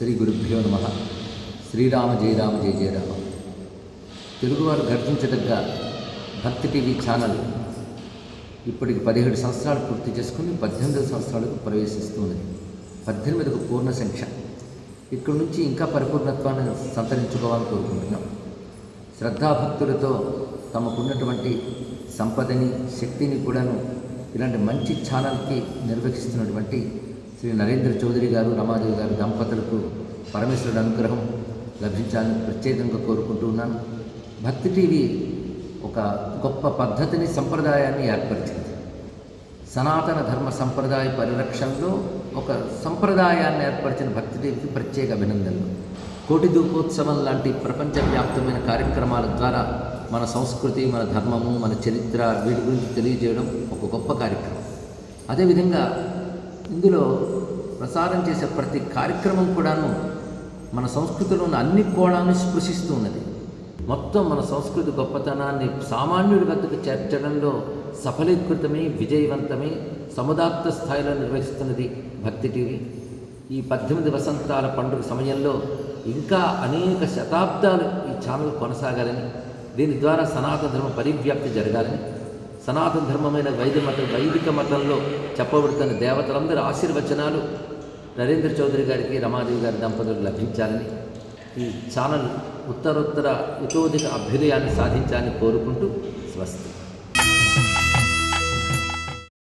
శ్రీ గురుభ్యో నమ. శ్రీరామ జయరామ జయ జయరామ తెలుగువారు గర్తించదగ్గ భక్తి టీవీ ఛానల్ ఇప్పటికి పదిహేడు సంవత్సరాలు పూర్తి చేసుకుని పద్దెనిమిది సంవత్సరాలకు ప్రవేశిస్తున్నది పద్దెనిమిదికి పూర్ణ సంఖ్య. ఇక్కడి నుంచి ఇంకా పరిపూర్ణత్వాన్ని సంతరించుకోవాలని కోరుకుంటున్నాం. శ్రద్ధాభక్తులతో తమకున్నటువంటి సంపదని శక్తిని కూడాను ఇలాంటి మంచి ఛానల్కి నిర్వహిస్తున్నటువంటి శ్రీ నరేంద్ర చౌదరి గారు రమాదేవి గారు దంపతులకు పరమేశ్వరుడు అనుగ్రహం లభించాలని ప్రత్యేకంగా కోరుకుంటూ ఉన్నాను. భక్తి టీవీ ఒక గొప్ప పద్ధతిని సంప్రదాయాన్ని ఏర్పరిచింది. సనాతన ధర్మ సంప్రదాయ పరిరక్షణలో ఒక సంప్రదాయాన్ని ఏర్పరిచిన భక్తి టీవీకి ప్రత్యేక అభినందనలు. కోటి దూపోత్సవం లాంటి ప్రపంచవ్యాప్తమైన కార్యక్రమాల ద్వారా మన సంస్కృతి మన ధర్మము మన చరిత్ర వీటి గురించి తెలియజేయడం ఒక గొప్ప కార్యక్రమం. అదేవిధంగా ఇందులో ప్రసారం చేసే ప్రతి కార్యక్రమం కూడాను మన సంస్కృతిలో ఉన్న అన్ని కోణాలను స్పృశిస్తూ ఉన్నది. మొత్తం మన సంస్కృతి గొప్పతనాన్ని సామాన్యుడి వద్దకు చేర్చడంలో సఫలీకృతమై విజయవంతమై సముదాత్త స్థాయిలో నిర్వహిస్తున్నది భక్తి టీవీ. ఈ పద్దెనిమిది వసంతాల పండుగ సమయంలో ఇంకా అనేక శతాబ్దాలు ఈ ఛానల్ కొనసాగాలని దీని ద్వారా సనాతన ధర్మ పరివ్యాప్తి జరగాలని సనాతన ధర్మమైన వైద్య మతం వైదిక మతంలో చెప్పబడుతున్న దేవతలందరి ఆశీర్వచనాలు నరేంద్ర చౌదరి గారికి రమాదేవి గారి దంపతులకు లభించాలని ఈ ఛానల్ ఉత్తరోత్తర ఇతోధిక అభ్యుదయాన్ని సాధించాలని కోరుకుంటూ స్వస్తి.